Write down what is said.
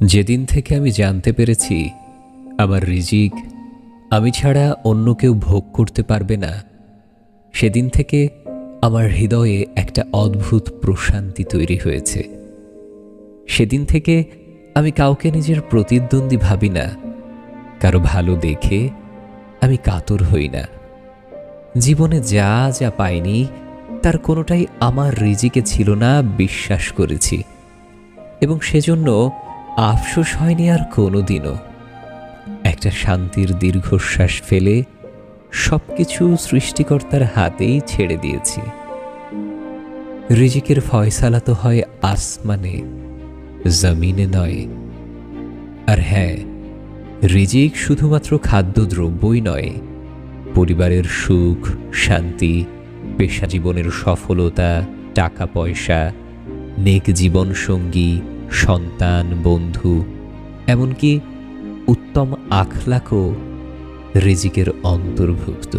যেদিন থেকে আমি জানতে পেরেছি, আমার রিজিক আমি ছাড়া অন্য কেউ ভোগ করতে পারবে না, সেদিন থেকে আমার হৃদয়ে একটা অদ্ভুত প্রশান্তি তৈরি হয়েছে। সেদিন থেকে আমি কাউকে নিজের প্রতিদ্বন্দ্বী ভাবি না, কারও ভালো দেখে আমি কাতর হই না। জীবনে যা যা পাইনি, তার কোনোটাই আমার রিজিকে ছিল না, বিশ্বাস করেছি। এবং সেজন্য আফসোস হয়নি আর কোনোদিনও। একটা শান্তির দীর্ঘশ্বাস ফেলে সব কিছু সৃষ্টিকর্তার হাতেই ছেড়ে দিয়েছি। রিজিকের ফয়সালা তো হয় আসমানে, জমিনে নয়। আর হ্যাঁ রিজিক শুধুমাত্র খাদ্যদ্রব্যই নয়, পরিবারের সুখ, শান্তি পেশা জীবনের সফলতা টাকা পয়সা নেক জীবনসঙ্গী সন্তান বন্ধু এমনকি উত্তম আখলাকও রিজিকের অন্তর্ভুক্ত।